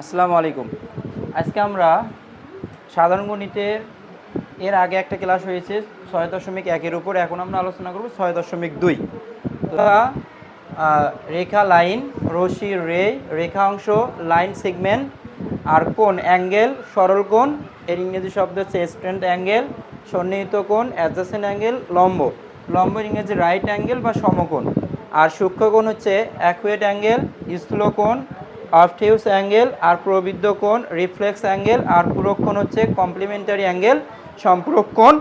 আসসালামু আলাইকুম। আজকে আমরা সাধারণ গণিতের এর আগে একটা ক্লাস হয়েছে ছয় দশমিক একের উপর। এখন আমরা আলোচনা করব ছয় দশমিক দুই। রেখা লাইন রশি রে, রেখা অংশ, লাইন সেগমেন্ট, আর কোন অ্যাঙ্গেল, সরল কোণ, এর ইংরেজি শব্দ হচ্ছে স্ট্রেন্ট অ্যাঙ্গেল, সন্নিহিত কোণ অ্যাডজাসেন্ট অ্যাঙ্গেল, লম্ব। লম্বের ইংরেজি রাইট অ্যাঙ্গেল বা সমকোণ। আর সূক্ষ্ম কোণ হচ্ছে অ্যাকুয়েট অ্যাঙ্গেল, স্থূল কোণ অফটিউস অ্যাঙ্গেল আর প্রবৃদ্ধ কোণ রিফ্লেক্স অ্যাঙ্গেল আর পূরক কোণ হচ্ছে কমপ্লিমেন্টারি অ্যাঙ্গেল সম্পূরক কোণ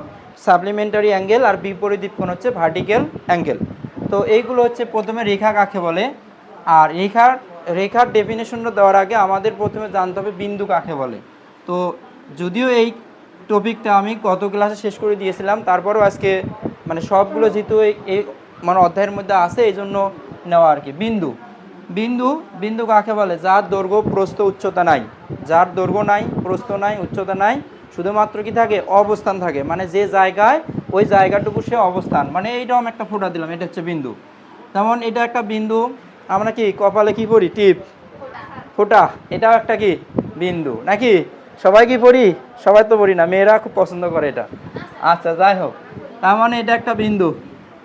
সাপ্লিমেন্টারি অ্যাঙ্গেল আর বিপরীত কোণ হচ্ছে ভার্টিক্যাল অ্যাঙ্গেল তো এইগুলো হচ্ছে প্রথমে রেখা কাকে বলে? আর রেখার রেখার ডেফিনেশনটা দেওয়ার আগে আমাদের প্রথমে জানতে হবে বিন্দু কাকে বলে। তো যদিও এই টপিকটা আমি গত ক্লাসে শেষ করে দিয়েছিলাম, তারপরেও আজকে মানে সবগুলো যেহেতু এই এই মানে অধ্যায়ের মধ্যে আছে এই জন্য নেওয়া আর কি। বিন্দু। বিন্দু বিন্দু কাকে বলে? যার দৈর্ঘ্য প্রস্থ উচ্চতা নাই। যার দৈর্ঘ্য নাই, প্রস্থ নাই, উচ্চতা নাই, শুধুমাত্র কি থাকে? অবস্থান থাকে। মানে যে জায়গায়, ওই জায়গাটুকু সে অবস্থান। মানে এইটাও একটা ফোটা দিলাম, এটা হচ্ছে বিন্দু। যেমন এটা একটা বিন্দু, আমরা কি কপালে কি পড়ি? টিপ। ফোটা। এটাও একটা কি? বিন্দু। নাকি? সবাই কি পড়ি? সবাই তো পড়ি না। মেয়েরা খুব পছন্দ করে এটা। আচ্ছা যাই হোক। তার মানে এটা একটা বিন্দু।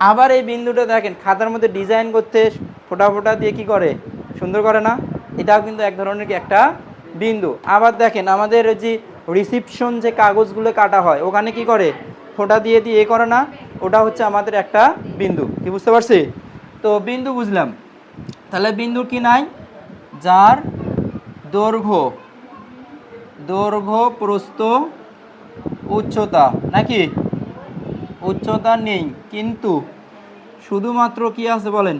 আবার এই বিন্দুটা দেখেন, খাতার মধ্যে ডিজাইন করতে ফোটা ফোটা দিয়ে কি করে? সুন্দর করে না? এটাও কিন্তু এক ধরনের একটা বিন্দু। আবার দেখেন, আমাদের যে রিসিপশন যে কাগজগুলো কাটা হয়, ওখানে কি করে? ফোঁটা দিয়ে দিয়ে এ করে না? ওটা হচ্ছে আমাদের একটা বিন্দু। কি বুঝতে পারছি? তো বিন্দু বুঝলাম। তাহলে বিন্দু কি নাই? যার দৈর্ঘ্য দৈর্ঘ্য প্রস্থ উচ্চতা, নাকি? উচ্চতা নেই, কিন্তু শুধুমাত্র কি আছে বলেন?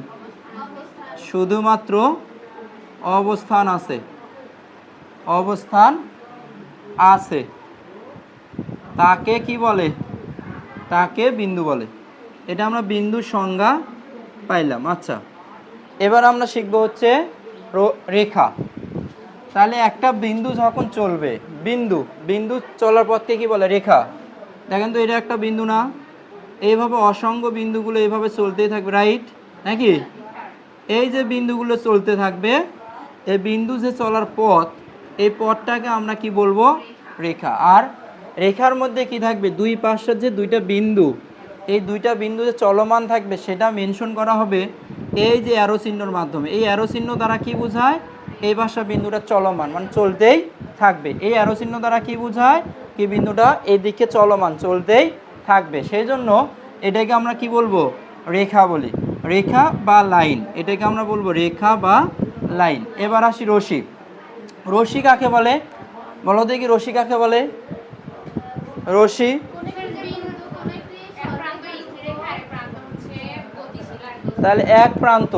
শুধুমাত্র অবস্থান আছে। অবস্থান আছে। তাকে কি বলে? তাকে বিন্দু বলে। এটা আমরা বিন্দুর সংজ্ঞা পাইলাম। আচ্ছা এবার আমরা শিখব হচ্ছে রেখা। তাহলে একটা বিন্দু যখন চলবে, বিন্দু বিন্দু চলার পথকে কি বলে? রেখা। দেখেন তো এটা একটা বিন্দু না। এইভাবে অসংখ্য বিন্দুগুলো এইভাবে চলতেই থাকবে রাইট নাকি? এই যে বিন্দুগুলো চলতে থাকবে, এই বিন্দু যে চলার পথ, এই পথটাকে আমরা কি বলব? রেখা। আর রেখার মধ্যে কি থাকবে? দুই পাশের যে দুইটা বিন্দু, এই দুইটা বিন্দু যে চলমান থাকবে, সেটা মেনশন করা হবে এই যে অ্যারো চিহ্নর মাধ্যমে। এই অ্যারো চিহ্ন দ্বারা কি বোঝায়? এই ভাষা বিন্দুটা চলমান মানে চলতেই থাকবে। এই অ্যারো চিহ্ন দ্বারা কি বোঝায়? কি বিন্দুটা? এই দিকে চলমান, চলতেই থাকবে। সেই জন্য এটাকে আমরা কি বলব? রেখা বলি। রেখা বা লাইন। এটাকে আমরা বলব রেখা বা লাইন। এবার আসি রশি রশি কাকে বলে? বলো দেখি রশি কাকে বলে? রশি তাহলে এক প্রান্ত।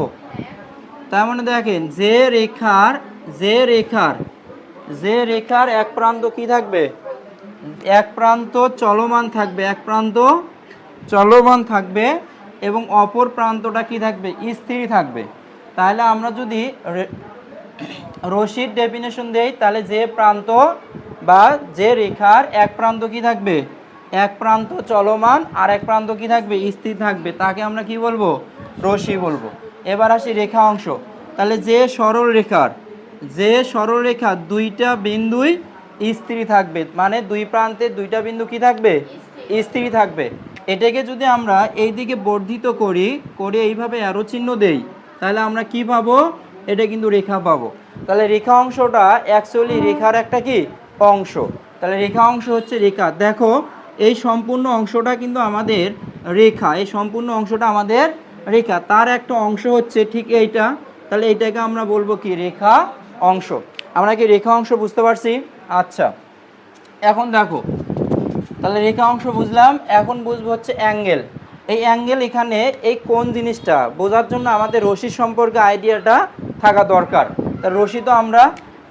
তার মানে দেখেন যে রেখার যে রেখার যে রেখার এক প্রান্ত কি থাকবে? এক প্রান্ত চলমান থাকবে, এক প্রান্ত চলমান থাকবে এবং অপর প্রান্তটা কি থাকবে? স্থির থাকবে। তাহলে আমরা যদি রশির ডেফিনেশন দেই, তাহলে যে প্রান্ত বা যে রেখার এক প্রান্ত কি থাকবে? এক প্রান্ত চলমান, আর এক প্রান্ত কি থাকবে? স্থির থাকবে। তাকে আমরা কি বলব? রশি বলব। এবার আসি রেখা অংশ। তাহলে যে সরল রেখার যে সরল রেখা দুইটা বিন্দুই স্থির থাকবে। মানে দুই প্রান্তে দুইটা বিন্দু কি থাকবে? স্থির থাকবে। এটাকে যদি আমরা এই দিকে বর্ধিত করি করে এইভাবে অ্যারো চিহ্ন দেই তাহলে আমরা কি পাবো? এটা কিন্তু রেখা পাবো। তাহলে রেখা অংশটা অ্যাকচুয়ালি রেখার একটা কি? অংশ। তাহলে রেখা অংশ হচ্ছে রেখা। দেখো এই সম্পূর্ণ অংশটা কিন্তু আমাদের রেখা। এই সম্পূর্ণ অংশটা আমাদের রেখা। তার একটা অংশ হচ্ছে ঠিক এইটা। তাহলে এইটাকে আমরা বলব কি? রেখা অংশ। আমরা কি রেখা অংশ বুঝতে পারছি? আচ্ছা এখন দেখো, তাহলে রেখা অংশ বুঝলাম, এখন বুঝব হচ্ছে অ্যাঙ্গেল। এই অ্যাঙ্গেল এখানে এই কোন জিনিসটা, বোঝার জন্য আমাদের রশি সম্পর্কে আইডিয়াটা থাকা দরকার। তা রশি তো আমরা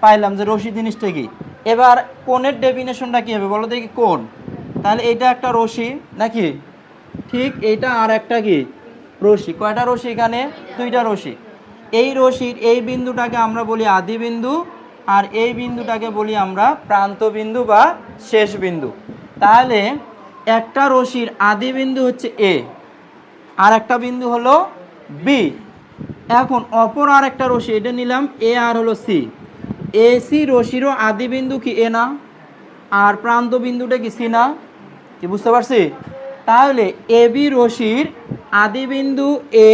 পাইলাম যে রশি জিনিসটা কি। এবার কোণের ডেফিনেশনটা কী হবে? বলো দেখি কোণ। তাহলে এটা একটা রশি নাকি? ঠিক এইটা আর একটা কি? রশি। কয়টা রশি এখানে? দুইটা রশি। এই রশির এই বিন্দুটাকে আমরা বলি আদি বিন্দু আর এই বিন্দুটাকে বলি আমরা প্রান্ত বিন্দু বা শেষ বিন্দু। তাহলে একটা রশির আদি বিন্দু হচ্ছে এ আর একটা বিন্দু হলো বি এখন অপর আর একটা রশি, এটা নিলাম এ আর হলো সি এ সি রশিরও আদি বিন্দু কি এ না? আর প্রান্ত বিন্দুটা কি সি না? কি বুঝতে পারছি? তাহলে এ বি রশির আদি বিন্দু এ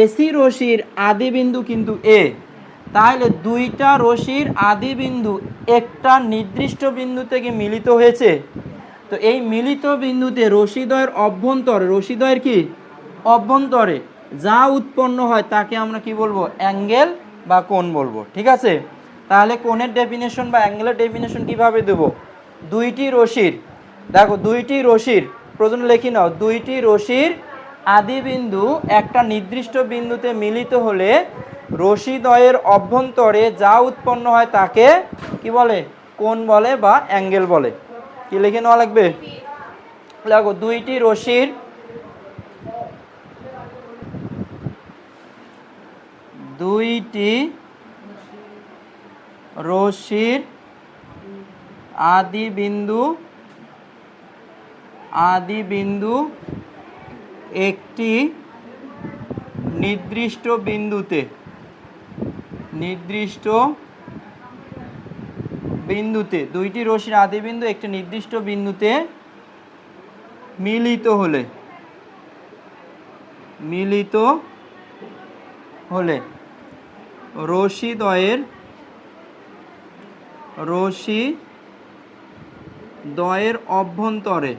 এসি রশির আদি বিন্দু কিন্তু এ তাহলে দুইটা রশির আদি বিন্দু একটা নির্দিষ্ট বিন্দু থেকে মিলিত হয়েছে। তো এই মিলিত বিন্দুতে রশিদয়ের অভ্যন্তরে রশিদয়ের কি? অভ্যন্তরে যা উৎপন্ন হয় তাকে আমরা কি বলব? অ্যাঙ্গেল বা কোণ বলব। ঠিক আছে? তাহলে কোণের ডেফিনেশন বা অ্যাঙ্গেলের ডেফিনেশন কীভাবে দেবো? দুইটি রশির, দেখো দুইটি রশির, প্রথমে লিখি নাও, দুইটি রশির আদি বিন্দু একটা নির্দিষ্ট বিন্দুতে মিলিত হলে রশিদয়ের অভ্যন্তরে যা উৎপন্ন হয় তাকে কি বলে? কোন বলে বা অ্যাঙ্গেল বলে? কি লিখে নেওয়া লাগবে? দেখো, দুইটি রশির দুইটি রশির আদি বিন্দু আদি বিন্দু একটি নির্দিষ্ট বিন্দুতে। নির্দিষ্ট বিন্দুতে, দুইটি রশির আদি বিন্দু একটি নির্দিষ্ট বিন্দুতে মিলিত হলে মিলিত হলে রশিদয়ের রশি দয়ের অভ্যন্তরে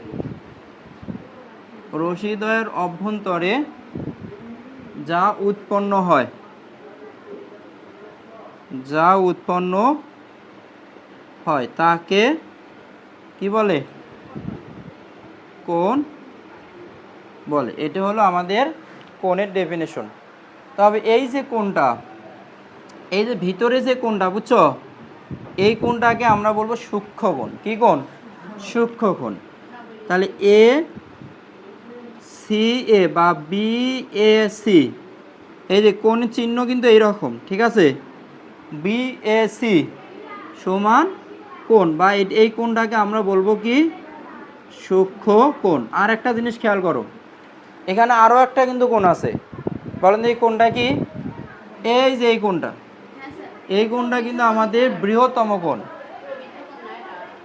রশিদয়ের অভ্যন্তরে যা উৎপন্ন হয়। যা উৎপন্ন হয় তাকে কি বলে? কোন বলে। এটা হলো আমাদের কোণের ডেফিনেশন তবে এই যে কোণটা, এই যে ভিতরে যে কোণটা, বুঝছ? এই কোণটাকে আমরা বলব সূক্ষ্ম কোণ। কি কোণ? সূক্ষ্ম কোণ। তাহলে এ সি এ বা বি এ সি এই যে কোণ চিহ্ন কিন্তু এইরকম, ঠিক আছে? বি এ সি সমান কোণ বা এই- কোণটাকে আমরা বলব কি? সূক্ষ্ম কোণ। আর একটা জিনিস খেয়াল করো, এখানে আরও একটা কিন্তু কোণ আছে। বলেন এই কোণটা কি? এই যে এই কোণটা। এই কোণটা কিন্তু আমাদের বৃহত্তম কোণ।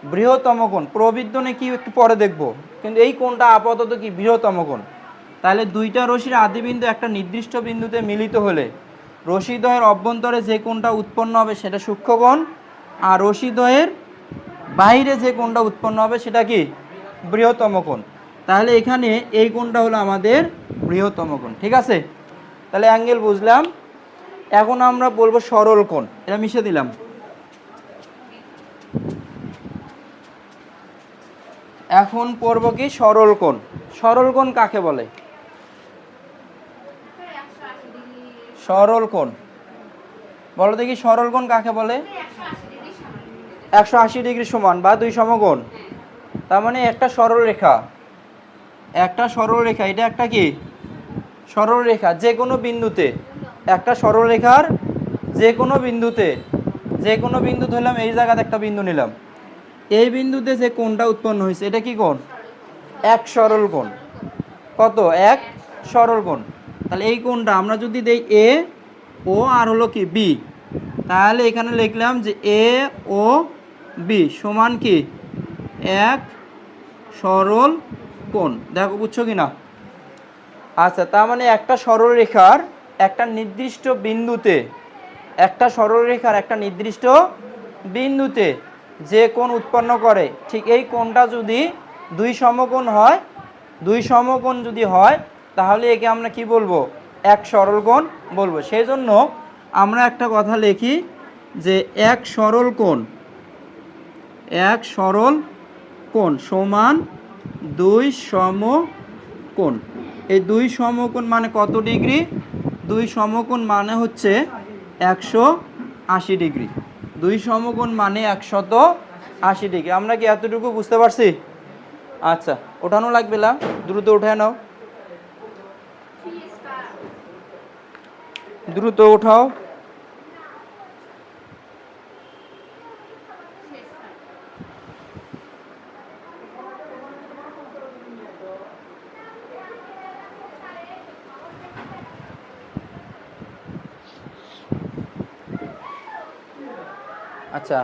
বৃহত্তম কোণ। প্রবৃদ্ধনে কি একটু পরে দেখব। কিন্তু এই কোণটা আপাতত কি বৃহত্তম কোণ। তাহলে দুইটা রশির আদি বিন্দু একটা নির্দিষ্ট বিন্দুতে মিলিত হলে রশিদ্বয়ের অভ্যন্তরে যে কোণটা উৎপন্ন হবে সেটা সূক্ষ্ম কোণ আর রশিদ্বয়ের বাইরে যে কোণটা উৎপন্ন হবে সেটা কি? বৃহত্তম কোণ। তাহলে এখানে এই কোণটা হলো আমাদের বৃহত্তম কোণ, ঠিক আছে? তাহলে অ্যাঙ্গেল বুঝলাম। এখন আমরা বলব সরল কোণ, এটা মিশে দিলাম। এখন পড়ব কি? সরল কোণ। সরল কোণ কাকে বলে? সরল কোণ। বলো দেখি সরল কোণ কাকে বলে? একশো আশি ডিগ্রি সমান বা দুই সমকোণ। তার মানে একটা সরল রেখা। একটা সরল রেখা, এটা একটা কি? সরল রেখা, যে কোনো বিন্দুতে। একটা সরল রেখার যে কোনো বিন্দুতে। যে কোনো বিন্দু ধরলাম, এই জায়গাতে একটা বিন্দু নিলাম। এই বিন্দুতে যে কোণটা উৎপন্ন হয়েছে, এটা কি কোণ? এক সরল কোণ। কত? এক সরল কোণ। তাহলে এই কোণটা আমরা যদি দেই এ ও আর হলো কি? বি তাহলে এখানে লিখলাম যে এ ও বি সমান কি? এক সরল কোণ। দেখো, বুঝছ কি না আচ্ছা তার মানে একটা সরল রেখার একটা নির্দিষ্ট বিন্দুতে, একটা সরল রেখার একটা নির্দিষ্ট বিন্দুতে যে কোণ উৎপন্ন করে, ঠিক এই কোণটা যদি দুই সমকোণ হয়, দুই সমকোণ যদি হয় তাহলে একে আমরা কি বলব? এক সরল কোণ বলব। সেই জন্য আমরা একটা কথা লিখি যে এক সরল কোণ, এক সরল কোণ সমান দুই সমকোণ। এই দুই সমকোণ মানে কত ডিগ্রি? দুই সমকোণ মানে হচ্ছে একশো আশি ডিগ্রি। দুই সমকোণ মানে একশত আশি ডিগ্রি। আমরা কি এতটুকু বুঝতে পারছি? আচ্ছা ওঠানো লাগবে না, দ্রুত উঠে নাও। দ্রুত উঠাও। আচ্ছা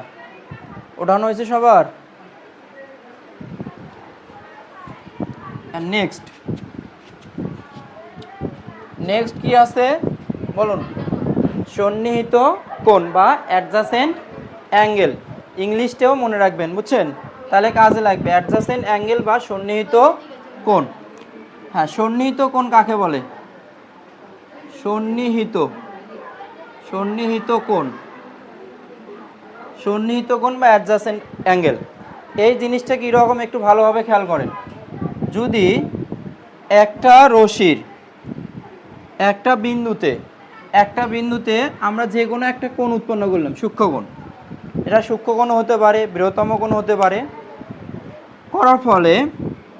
ওঠানো হয়েছে সবার? নেক্সট নেক্সট কি আছে? বলুন। সন্নিহিত কোণ বা অ্যাডজাসেন্ট অ্যাঙ্গেল। ইংলিশটাও মনে রাখবেন, বুঝছেন? তাহলে কাজে লাগবে, অ্যাডজাসেন্ট অ্যাঙ্গেল বা সন্নিহিত কোণ। হ্যাঁ সন্নিহিত কোণ কাকে বলে? সন্নিহিত। সন্নিহিত কোণ। সন্নিহিত কোণ বা অ্যাডজাসেন্ট অ্যাঙ্গেল। এই জিনিসটা কীরকম একটু ভালোভাবে খেয়াল করেন। যদি একটা রশির একটা বিন্দুতে একটা বিন্দুতে আমরা যে কোনো একটা কোণ উৎপন্ন করলাম সূক্ষ্মকোণ এটা সূক্ষ্মকোণ হতে পারে, বৃহত্তম কোণ হতে পারে। করার ফলে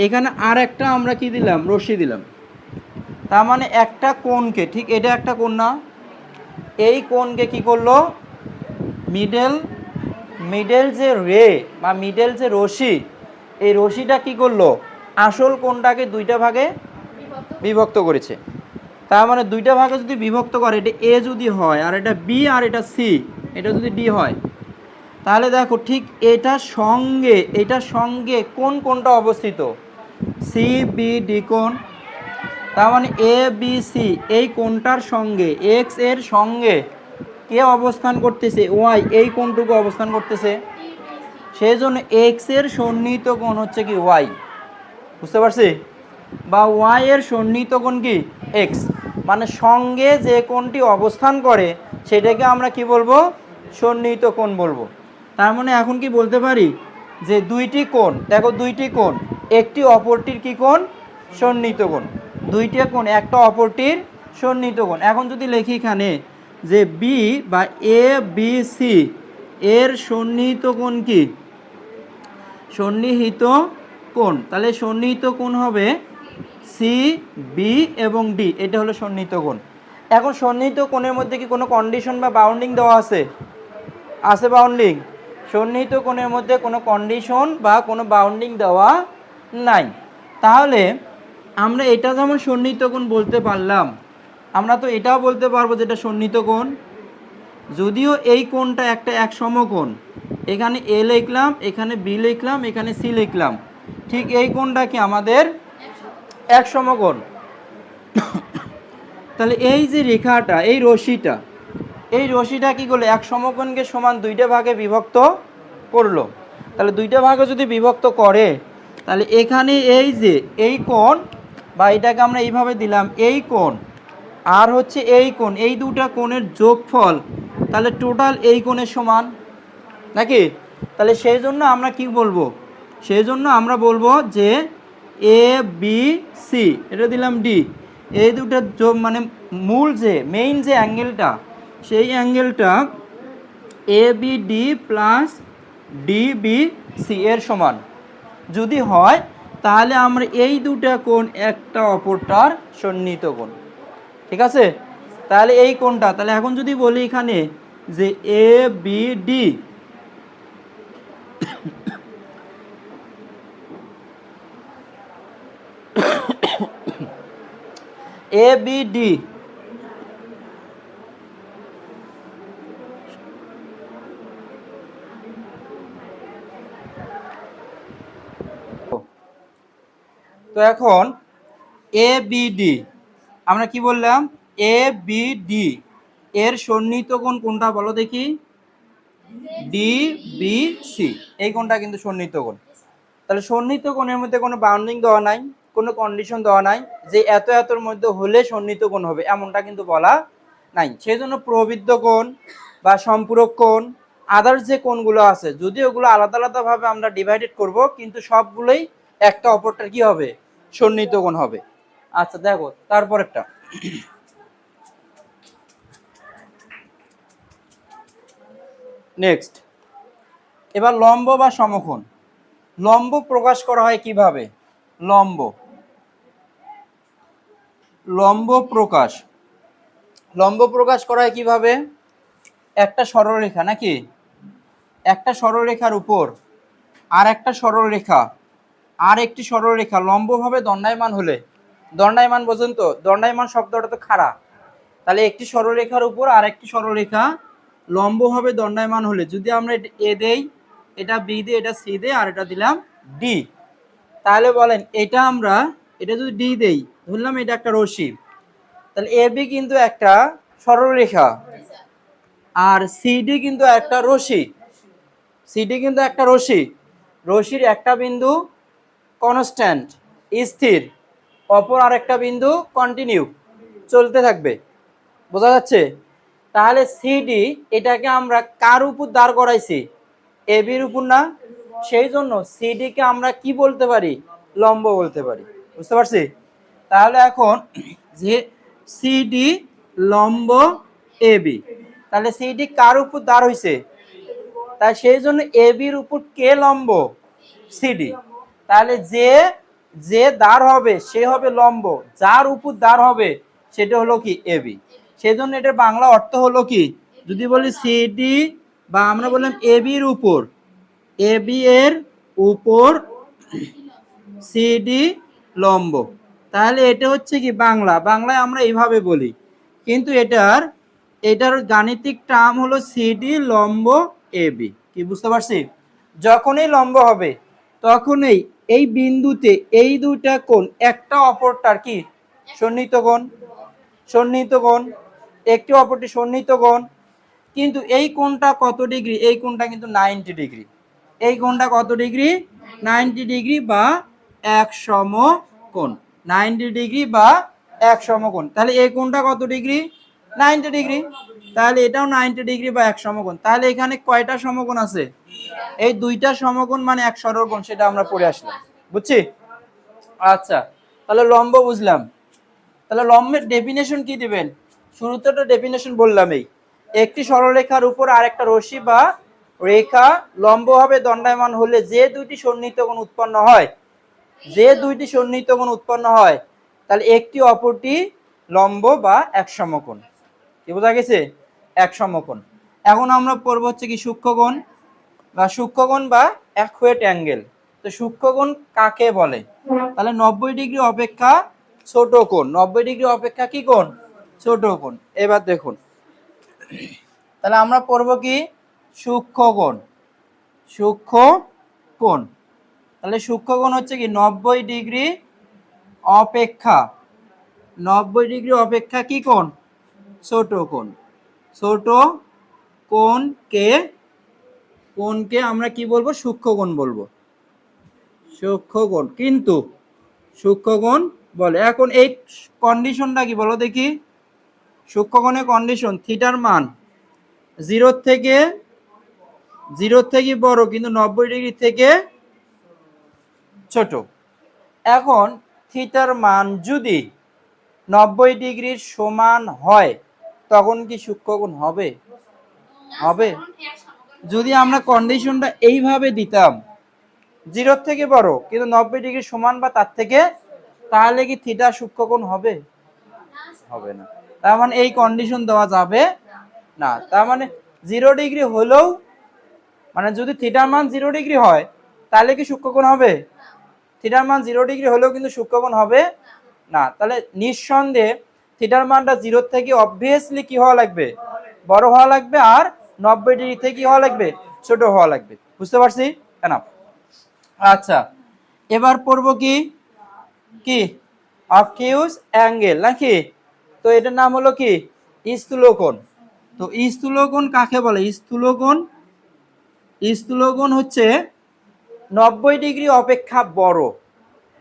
এখানে আর একটা আমরা কি দিলাম? রশ্মি দিলাম। তার মানে একটা কোণকে, ঠিক এটা একটা কোণ না, এই কোণকে কি করল? মিডল মিডল যে রে বা মিডল যে রশি এই রশিটা কি করল? আসল কোণটাকে দুইটা ভাগে বিভক্ত করেছে। তার মানে দুইটা ভাগে যদি বিভক্ত করে, এটা এ যদি হয় আর এটা বি আর এটা সি এটা যদি ডি হয়, তাহলে দেখো ঠিক এটার সঙ্গে এটার সঙ্গে কোন কোনটা অবস্থিত? সি বি ডি কোণ, তার মানে এ বি সি এই কোনটার সঙ্গে এক্সের সঙ্গে কে অবস্থান করতেছে? ওয়াই এই কোনটুকু অবস্থান করতেছে। সেই জন্য এক্সের সন্নিহিত কোণ হচ্ছে কি? ওয়াই বুঝতে পারছি? বা ওয়াই এর সন্নিহিত কোণ কি? এক্স মানে সঙ্গে যে কোণটি অবস্থান করে, সেটাকে আমরা কি বলব? সন্নিহিত কোণ বলব। তার মানে এখন কি বলতে পারি? যে দুইটি কোণ, দেখো দুইটি কোণ, একটি অপরটির কি কোণ? সন্নিহিত কোণ। দুইটি কোণ, একটা অপরটির সন্নিহিত কোণ। এখন যদি লিখি এখানে যে বি বা এ বি সি এর সন্নিহিত কোণ কি? সন্নিহিত কোণ। তাহলে সন্নিহিত কোণ হবে সি, বি এবং ডি, এটা হলো সন্নিহিত কোণ। এখন সন্নিহিত কোণের মধ্যে কি কোনো কন্ডিশন বা বাউন্ডিং দেওয়া আছে? আছে বাউন্ডিং সন্নিহিত কোণের মধ্যে কোনো কন্ডিশন বা কোনো বাউন্ডিং দেওয়া নাই। তাহলে আমরা এটা যেমন সন্নিহিত কোণ বলতে পারলাম, আমরা তো এটাও বলতে পারব যেটা সন্নিহিত কোণ। যদিও এই কোণটা একটা এক সমকোণ, এখানে এ লিখলাম, এখানে বি লিখলাম, এখানে সি লিখলাম। ঠিক এই কোণটা কি আমাদের এক সমকোণ। তাহলে এই যে রেখাটা, এই রশিটা এই রশিটা কি করল? এক সমকোণকে সমান দুইটা ভাগে বিভক্ত করল। তাহলে দুইটা ভাগে যদি বিভক্ত করে, তাহলে এখানে এই যে এই কোণ, বা এটাকে আমরা এইভাবে দিলাম, এই কোণ, আর হচ্ছে এই কোণ, এই দুটা কোণের যোগফল, তাহলে টোটাল এই কোণের সমান, নাকি? তাহলে সেই জন্য আমরা কি বলব? সেই জন্য আমরা বলব যে এ বি সি এটা দিলাম ডি এই দুটো মানে মূল যে মেইন যে অ্যাঙ্গেলটা, সেই অ্যাঙ্গেলটা A B D plus D B C এর সমান। যদি হয়, তাহলে আমরা এই দুটা কোণ একটা অপরটার সন্নিহিত কোণ। ঠিক আছে? তাহলে এই কোণটা, তাহলে এখন যদি বলি এখানে যে A B D A B D তো এখন এ আমরা কি বললাম? এ বি ডি এর সন্নিহিত কোণ কোনটা বলো দেখি? ডি বি সি এই কোণটা কিন্তু সন্নিহিত কোণ। তাহলে সন্নিহিত কোণের মধ্যে কোনো বাউন্ডিং দেওয়া নাই। কোনো কন্ডিশন দেওয়া নাই যে এত এতর মধ্যে হলে সন্নিহিত কোণ হবে, এমনটা কিন্তু বলা নাই। সেই জন্য প্রবৃদ্ধ কোণ বা সম্পূরক কোণ আদার্স যে কোণগুলো আছে, যদি ওগুলো আলাদা আলাদাভাবে আমরা ডিভাইডেড করব, কিন্তু সবগুলোই একটা অপরটার কি হবে? সন্নিহিত কোণ হবে। আচ্ছা দেখো, তারপর একটা। নেক্সট এবার লম্ব বা সমকোণ। লম্ব প্রকাশ করা হয় কীভাবে? লম্ব। লম্ব প্রকাশ লম্ব প্রকাশ করা হয় কীভাবে? একটা সরলরেখা নাকি? একটা সরলরেখার উপর আর একটা সরলরেখা আর একটি সরলরেখা লম্বভাবে দণ্ডায়মান হলে, দণ্ডায়মান বোঝেন তো দণ্ডায়মান শব্দটা তো খাড়া। তাহলে একটি সরলরেখার উপর আর একটি সরলরেখা লম্বভাবে দণ্ডায়মান হলে, যদি আমরা এ দেই, এটা বি দেই, এটা সি দেই, আর এটা দিলাম ডি। তাহলে বলেন, এটা আমরা, এটা যদি ডি দেই ধরলাম এটা একটা রশি তাহলে এ, বি কিন্তু একটা সরলরেখা। আর সিডি কিন্তু একটা রশ্মি। সিডি কিন্তু একটা রশি রশ্মির একটা বিন্দু কনস্ট্যান্ট স্থির। অপর আর একটা বিন্দু কন্টিনিউ চলতে থাকবে। বোঝা যাচ্ছে? তাহলে সিডি এটাকে আমরা কার উপর দাঁড় করাইছি? এ, বির উপর না? সেই জন্য সিডিকে আমরা কি বলতে পারি? লম্ব বলতে পারি। বুঝতে পারছি? তাহলে এখন যে সিডি লম্ব এ বি তাহলে সিডি কার উপর দাঁড় হইছে? তাই সেই জন্য এ বির উপর কে লম্ব সিডি তাহলে যে যে দাঁড় হবে সে হবে লম্ব, যার উপর দাঁড় হবে সেটা হলো কি এ বি সেই জন্য এটার বাংলা অর্থ হলো কি? যদি বলি সিডি বা আমরা বললাম এ বির উপর এ বি এর উপর সিডি লম্ব তাহলে এটা হচ্ছে কি বাংলা। বাংলায় আমরা এইভাবে বলি। কিন্তু এটার এটার গাণিতিক টার্ম হলো সিডি লম্ব এ বি। কি বুঝতে পারছি? যখনই লম্ব হবে, তখনই এই বিন্দুতে এই দুইটা কোণ, একটা অপরটার কি? সন্নিহিত কোণ। সন্নিহিত কোণ, একটি অপরটি সন্নিহিত কোণ। কিন্তু এই কোণটা কত ডিগ্রি? এই কোণটা কিন্তু নাইনটি ডিগ্রি। এই কোণটা কত ডিগ্রি? নাইনটি ডিগ্রি বা এক সম কোণ। নাইনটি ডিগ্রি বা এক সমকোণ। তাহলে এই কোণটা কত ডিগ্রি? Ninety degree. তাহলে এটাও নাইনটি ডিগ্রি বা এক সমকোণ। তাহলে এখানে কয়টা সমকোণ আছে? এই দুইটা সমকোণ মানে এক সরলকোণ সেটা আমরা পড়ে আসলাম। বুঝছি? আচ্ছা তাহলে লম্ব বুঝলাম। তাহলে লম্বের ডেফিনেশন কি দিবেন? শুরুতে তো ডেফিনেশন বললামই। একটি সরলরেখার উপর আরেকটা রশ্মি বা রেখা লম্ব হবে দণ্ডায়মান হলে যে দুইটি সন্নিহিত কোণ উৎপন্ন হয় যে দুইটি সন্নিহিত কোণ উৎপন্ন হয়, তাহলে একটি অপরটি লম্ব বা এক সমকোণ। কি বোঝা গেছে? এক সমকোণ। এখন আমরা পড়ব হচ্ছে কি সূক্ষ্মকোণ বা সূক্ষ্মকোণ বা অ্যাকুয়েট অ্যাঙ্গেল তো সূক্ষ্মকোণ কাকে বলে? তাহলে নব্বই ডিগ্রি অপেক্ষা ছোট কোণ। নব্বই ডিগ্রি অপেক্ষা কি কোণ? ছোট কোণ। এবার দেখুন। তাহলে আমরা পড়ব কি? সূক্ষ্মকোণ সূক্ষ্ম কোণ। তাহলে সূক্ষ্মকোণ হচ্ছে কি নব্বই ডিগ্রি অপেক্ষা। নব্বই ডিগ্রি অপেক্ষা কি কোণ? ছোট কোণ। ছোট কোণকে কোণকে আমরা কি বলব? সূক্ষ্মকোণ বলব। সূক্ষ্মকোণ। কিন্তু সূক্ষ্মকোণ বলে, এখন এই কন্ডিশনটা কি বলো দেখি। সূক্ষ্মকোণের কন্ডিশন থিটার মান জিরোর থেকে জিরোর থেকে বড়, কিন্তু নব্বই ডিগ্রি থেকে ছোট। এখন থিটার মান যদি নব্বই ডিগ্রির সমান হয়, তখন কি সূক্ষ্মকোণ হবে? হবে। যদি আমরা কন্ডিশনটা এইভাবে দিতাম, জিরোর থেকে বড়, কিন্তু নব্বই ডিগ্রি সমান বা তার থেকে, তাহলে কি থিটা সূক্ষ্মকোণ হবে? হবে না। তার মানে এই কন্ডিশন দেওয়া যাবে না। তার মানে জিরো ডিগ্রি হলেও মানে যদি থিটার মান জিরো ডিগ্রি হয়, তাহলে কি সূক্ষ্মকোণ হবে? থিটার মান জিরো ডিগ্রি হলেও কিন্তু সূক্ষ্মকোণ হবে না। তাহলে নিঃসন্দেহে থিটার মানটা জিরোর থেকে অবভিয়াসলি কি হওয়া লাগবে? বড় হওয়া লাগবে আর নব্বই ডিগ্রি থেকে কি হওয়া লাগবে? ছোট হওয়া লাগবে। বুঝতে পারছি? কেন আচ্ছা এবার পড়ব কি? কি? অবকিউজ অ্যাঙ্গেল নাকি? তো এটার নাম হলো কি? স্থূলকোণ। তো স্থূলকোণ কাকে বলে? স্থূলকোণ স্থূলকোণ হচ্ছে নব্বই ডিগ্রি অপেক্ষা বড়,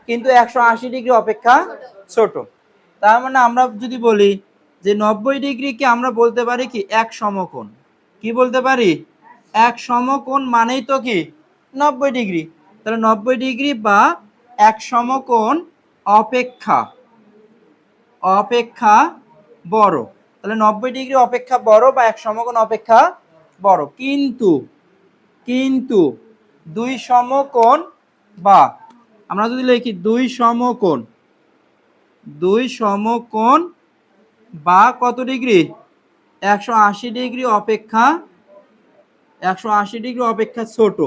কিন্তু একশো আশি ডিগ্রি অপেক্ষা ছোট। তার মানে আমরা যদি বলি যে নব্বই ডিগ্রিকে আমরা বলতে পারি কি এক সমকোণ। কি বলতে পারি? এক সমকোণ মানেই তো কি? নব্বই ডিগ্রি। তাহলে নব্বই ডিগ্রি বা এক সমকোণ অপেক্ষা অপেক্ষা বড়। তাহলে নব্বই ডিগ্রি অপেক্ষা বড় বা এক সমকোণ অপেক্ষা বড়। কিন্তু কিন্তু দুই সমকোণ বা, আমরা যদি লিখি দুই সমকোণ দুই সমকোণ বা কত ডিগ্রি? একশো আশি ডিগ্রি অপেক্ষা, একশো আশি ডিগ্রি অপেক্ষা ছোট।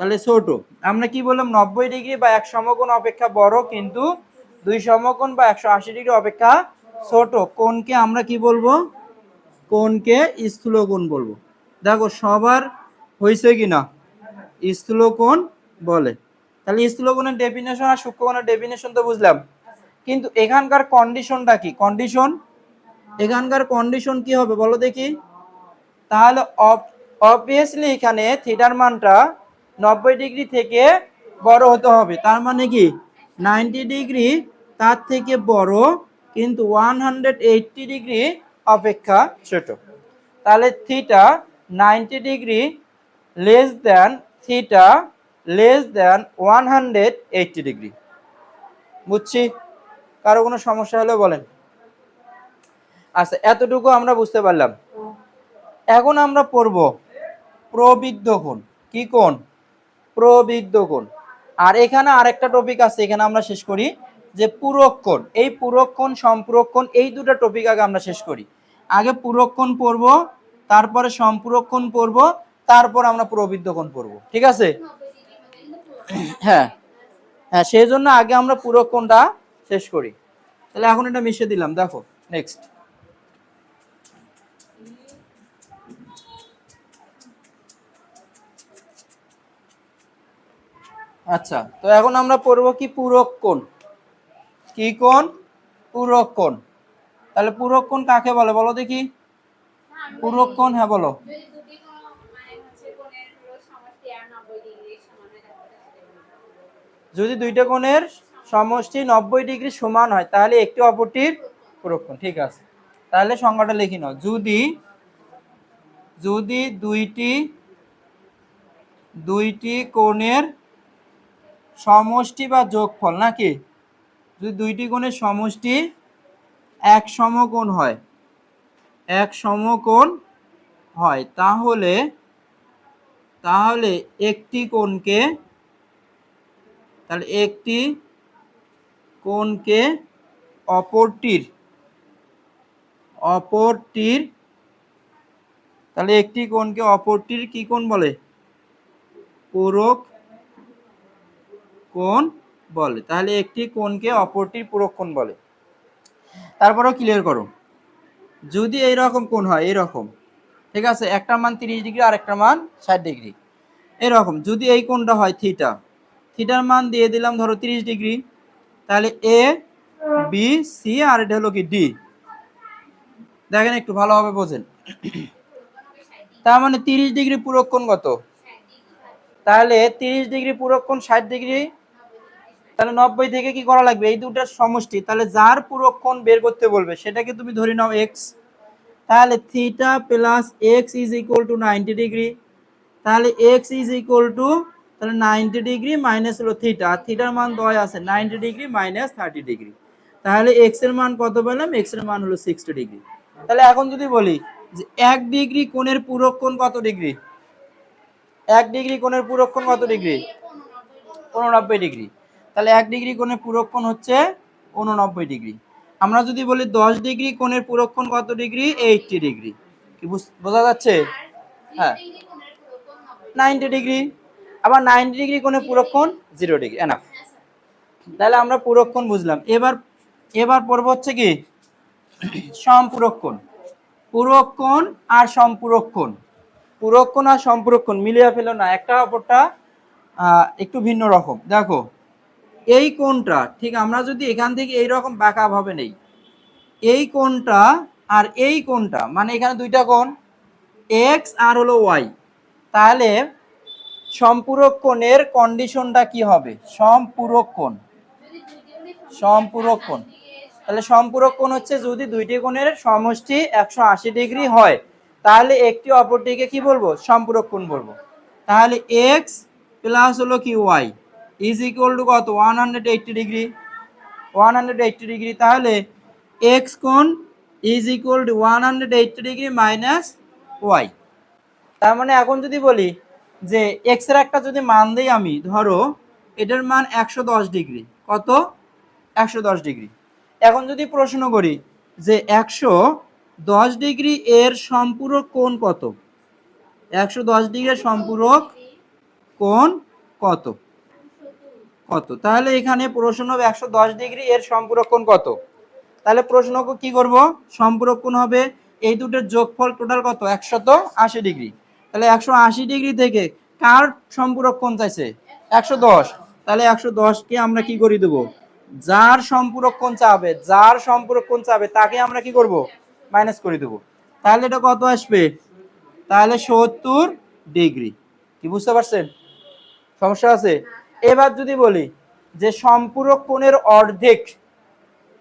তাহলে ছোট। আমরা কি বললাম? নব্বই ডিগ্রি বা এক সমকোণ অপেক্ষা বড়, কিন্তু দুই সমকোণ বা একশো আশি ডিগ্রি অপেক্ষা ছোট। কোনকে আমরা কি বলব? কোনকে স্থূল কোণ বলব। দেখো, সবার হয়েছে কি না স্থূল কোণ বলে। তাহলে স্থূল কোণের ডেফিনেশন আর সূক্ষ্ম কোণের ডেফিনেশন তো বুঝলাম। কিন্তু এখানকার কন্ডিশনটা কি? কন্ডিশন এখানকার কন্ডিশন কি হবে বলো দেখি। তাহলে অবভিয়াসলি এখানে থিটার মানটা নব্বই ডিগ্রি থেকে বড় হতে হবে। তার মানে কি? নাইনটি ডিগ্রি তার থেকে বড় কিন্তু ওয়ান ডিগ্রি অপেক্ষা ছোট। তাহলে theta ninety degree less than theta less than one hundred eighty degree বুঝছি? কারও কোনো সমস্যা হলে বলেন। আচ্ছা এতটুকু আমরা বুঝতে পারলাম। এখন আমরা পড়ব প্রবৃদ্ধ কোণ। কি কোণ? প্রবৃদ্ধ কোণ। আর এখানে আরেকটা টপিক আছে, এখানে আমরা শেষ করি যে পূরক কোণ। এই পূরক কোণ, সম্পূরক কোণ, এই দুটো টপিক আগে আমরা শেষ করি। আগে পূরক কোণ পড়ব, তারপরে সম্পূরক কোণ পড়ব তারপর আমরা প্রবৃদ্ধ কোণ পড়ব, ঠিক আছে? হ্যাঁ হ্যাঁ সেই জন্য আগে আমরা পূরক কোণটা শেষ করি। তাহলে এখন এটা মিশিয়ে দিলাম, দেখো নেক্সট আচ্ছা তো এখন আমরা পড়ব কি পূরক কোণ কি কোণ? পূরক কোণ তাহলে পূরক কোণ কাকে বলে বলো দেখি? পূরক কোণ হ্যাঁ বলো যদি দুটি কোনো মানে হচ্ছে কোণের হলো সমষ্টি আর 90 ডিগ্রি সমান হয় তাহলে সেটা পূরক। যদি দুইটা কোণের সমষ্টি নব্বই ডিগ্রি সমান হয়, তাহলে একটি অপরটির পূরক কোণ ঠিক আছে? তাহলে সংজ্ঞাটা লিখি নাও। যদি যদি দুইটি দুইটি কোণের সমষ্টি বা যোগফল নাকি? যদি দুইটি কোণের সমষ্টি এক সমকোণ হয়, এক সমকোণ হয়, তাহলে তাহলে একটি কোণকে তাহলে একটি কোণকে অপরটির অপরটির, তাহলে একটি কোণকে অপরটির কি কোণ বলে? পূরক কোণ বলে। তাহলে একটি কোণকে অপরটির পূরক কোণ বলে। তারপরেও ক্লিয়ার করো। যদি এই রকম কোণ হয় এরকম ঠিক আছে? একটা মান তিরিশ ডিগ্রি আর একটা মান ষাট ডিগ্রি। এরকম যদি এই কোণটা হয় থিটা থিটার মান দিয়ে দিলাম ধরো তিরিশ ডিগ্রি। তাহলে এ বি সি আর এটা হলো কি ডি দেখেন একটু ভালোভাবে বোঝেন। তার মানে তিরিশ ডিগ্রি পূরক কোণ কত? তাহলে তিরিশ ডিগ্রি পূরক কোণ ষাট ডিগ্রি। তাহলে নব্বই থেকে কি করা লাগবে? এই দুটার সমষ্টি। তাহলে যার পূরক কোণ বের করতে বলবে, সেটাকে তুমি ধরে নাও এক্স তাহলে theta plus X is equal to ninety degree. তাহলে এক্স ইজ ইকুয়াল টু তাহলে নাইনটি ডিগ্রি মাইনাস হলো থিটা আর থিটার মান দয় আছে ninety degree minus thirty degree তাহলে এক্সের মান কত পেলাম? এক্সের মান হলো সিক্সটি ডিগ্রি তাহলে এখন যদি বলি যে এক ডিগ্রি কোণের পূরক কোণ কত ডিগ্রি এক ডিগ্রি কোণের পূরক কোণ কত ডিগ্রি উননব্বই ডিগ্রি তাহলে এক ডিগ্রি কোণের পূরক কোণ হচ্ছে উননব্বই ডিগ্রি আমরা যদি বলি দশ ডিগ্রি কোণের পূরক কোণ কত ডিগ্রি এইটটি ডিগ্রি কি বুঝ- যাচ্ছে? হ্যাঁ। ডিগ্রি কোণের পূরক কোণ 90 নাইনটি ডিগ্রি আবার নাইনটি ডিগ্রি কোণ জিরো ডিগ্রি এনাফ তাহলে আমরা পূরক কোণ বুঝলাম। এবার এবার পড়ব হচ্ছে কি? সম্পূরক পুরক্ষণ আর সম্পূরক পুরক্ষণ আর সম্পূরক কোণ মিলিয়ে ফেলো না। একটা অপরটা একটু ভিন্ন রকম। দেখো, এই কোণটা, ঠিক আমরা যদি এখান থেকে এই রকম বাঁকা ভাবে নেই, এই কোণটা আর এই কোণটা মানে এখানে দুইটা কোণ এক্স আর হলো ওয়াই তাহলে সম্পূরক কোণের কন্ডিশনটা কি হবে? সম্পূরক কোণ। সম্পূরক কোণ। তাহলে সম্পূরক কোণ হচ্ছে যদি দুইটি কোণের সমষ্টি একশো আশি ডিগ্রি হয়, তাহলে একটি অপরটিকে কি বলব? সম্পূরক কোণ বলব। তাহলে এক্স প্লাস হলো কি ওয়াই ইজ ইকুয়াল টু কত? One hundred eighty degree. One hundred eighty degree, তাহলে এক্স কোণ is equal to one hundred eighty degree minus Y তার মানে এখন যদি বলি যে এক্সের একটা যদি মান দিই আমি, ধরো, এটার মান একশো দশ ডিগ্রি। কত? একশো দশ ডিগ্রি। এখন যদি প্রশ্ন করি যে একশো দশ ডিগ্রি এর সম্পূরক কোণ কত? একশো দশ ডিগ্রির সম্পূরক কোণ কত? কত? তাহলে এখানে প্রশ্ন হবে একশো দশ ডিগ্রি এর সম্পূরক কোণ কত? তাহলে প্রশ্ন কি করব? সম্পূরক কোণ হবে, এই দুটোর যোগফল টোটাল কত? একশত আশি ডিগ্রি। তাহলে একশো আশি ডিগ্রি থেকে কার সম্পূরক কোণ চাইছে একশো দশ। তাহলে একশো দশকে আমরা কি করে দেবো? যার সম্পূরক কোণ চাবে যার সম্পূরক কোণ চাবে তাকে আমরা কি করব? মাইনাস করে দেবো। তাহলে এটা কত আসবে? তাহলে সত্তর ডিগ্রি। কি বুঝতে পারছেন? সমস্যা আছে? এবার যদি বলি যে সম্পূরক কোণের অর্ধেক,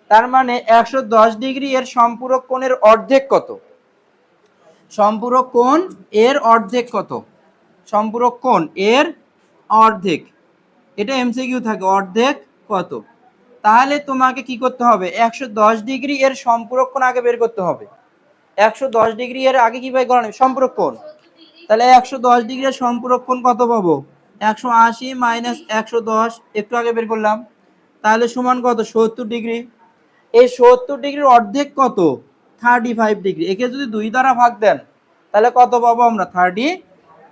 তার মানে একশো দশ ডিগ্রি এর সম্পূরক কোণের অর্ধেক কত? সম্পূরক কোণ এর অর্ধেক কত? সম্পূরক কোণ এর অর্ধেক। এটা এমসিকিউ থাকে, অর্ধেক কত? তাহলে তোমাকে কি করতে হবে? একশো দশ ডিগ্রি এর সম্পূরক কোণ আগে বের করতে হবে। একশো দশ ডিগ্রি এর আগে কি বের করা সম্পূরক কোণ। তাহলে একশো দশ ডিগ্রি এর সম্পূরক কোণ কত পাবো? একশো আশি মাইনাস একশো দশ, একটু আগে বের করলাম। তাহলে সমান কত? সত্তর ডিগ্রি। এই সত্তর ডিগ্রির অর্ধেক কত? থার্টি ফাইভ ডিগ্রি একে যদি দুই দ্বারা ভাগ দেন তাহলে কত পাবো আমরা? থার্টি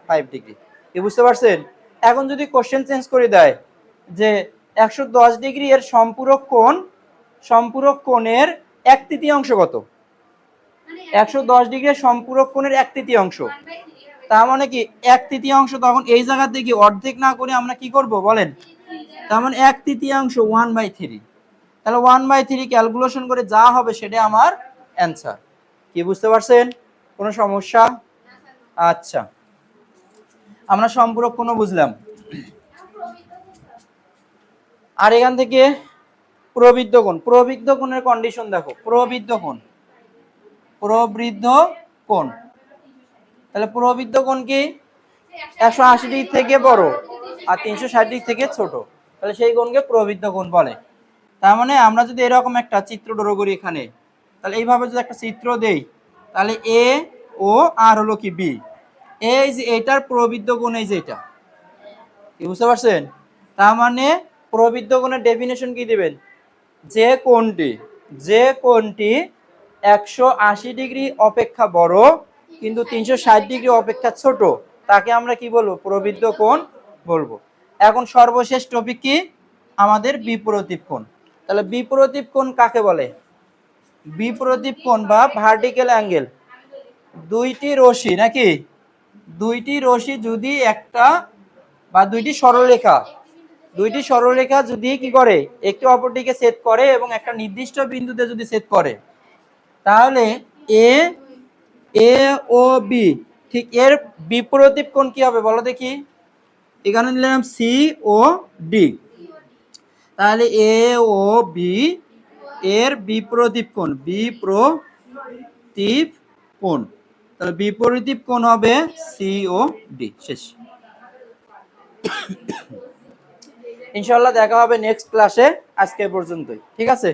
ফাইভ ডিগ্রি কি বুঝতে পারছেন? এখন যদি কোশ্চেন চেঞ্জ করে দেয় যে একশো দশ ডিগ্রি এর সম্পূরক কোণ সম্পূরক কোণের এক তৃতীয়াংশ কত? মানে একশো দশ ডিগ্রি সম্পূরক কোণের এক তৃতীয়াংশ। তার মানে কি এক তৃতীয়াংশ তখন এই জায়গা থেকে অর্ধেক না করে আমরা কি করব বলেন? তার মানে এক তৃতীয়াংশ ওয়ান বাই থ্রি তাহলে ওয়ান বাই থ্রি ক্যালকুলেশন করে যা হবে সেটা আমার অ্যান্সার। কি বুঝতে পারছেন? কোনো সমস্যা? আচ্ছা। আমরা সম্পূরক কোনো বুঝলাম। আর এখান থেকে প্রবৃদ্ধ কোণ। প্রবৃদ্ধ কোণের কন্ডিশন দেখো। প্রবৃদ্ধ কোণ। প্রবৃদ্ধ কোণ। তাহলে প্রবৃদ্ধ কোণ কি? একশো আশি ডিগ্রি থেকে বড় আর তিনশো ষাট ডিগ্রি থেকে ছোট। তাহলে সেই কোণকে প্রবৃদ্ধ কোণ বলে। তার মানে আমরা যদি এরকম একটা চিত্র ড্র করি এখানে তাহলে এইভাবে যদি একটা চিত্র দেই, তাহলে এ ও আর হলো কি বি এই যে এটার প্রবৃদ্ধ কোণ এই যে এটা। কি বুঝতে পারছেন? তার মানে প্রবৃদ্ধ কোণের ডেফিনেশন কি দিবেন? যে কোনটি যে কোনটি একশো আশি ডিগ্রি অপেক্ষা বড়, কিন্তু তিনশো ষাট ডিগ্রি অপেক্ষা ছোট, তাকে আমরা কি বলব? প্রবৃদ্ধ কোণ বলব। এখন সর্বশেষ টপিক কি? আমাদের বিপরীত কোণ। তাহলে বিপরীত কোণ কাকে বলে? বিপরীত কোণ বা ভার্টিক্যাল অ্যাঙ্গেল দুইটি রশি নাকি? দুইটি রশি যদি একটা বা দুইটি সরলরেখা। দুইটি সরলরেখা যদি কি করে? একটি অপরটিকে সেট করে এবং একটা নির্দিষ্ট বিন্দুতে যদি সেট করে। তাহলে এ এ ও বি ঠিক এর বিপরীত কোণ কি হবে বলো দেখি। এখানে নিলাম সি ও ডি তাহলে এ ও বি এর বিপ্রদীপ কোণ বিপ্রদীপ কোণ। তাহলে বিপরীত কোন হবে সি ও ডি শেষ। ইনশাল্লাহ দেখা হবে নেক্সট ক্লাসে আজকে পর্যন্তই। ঠিক আছে?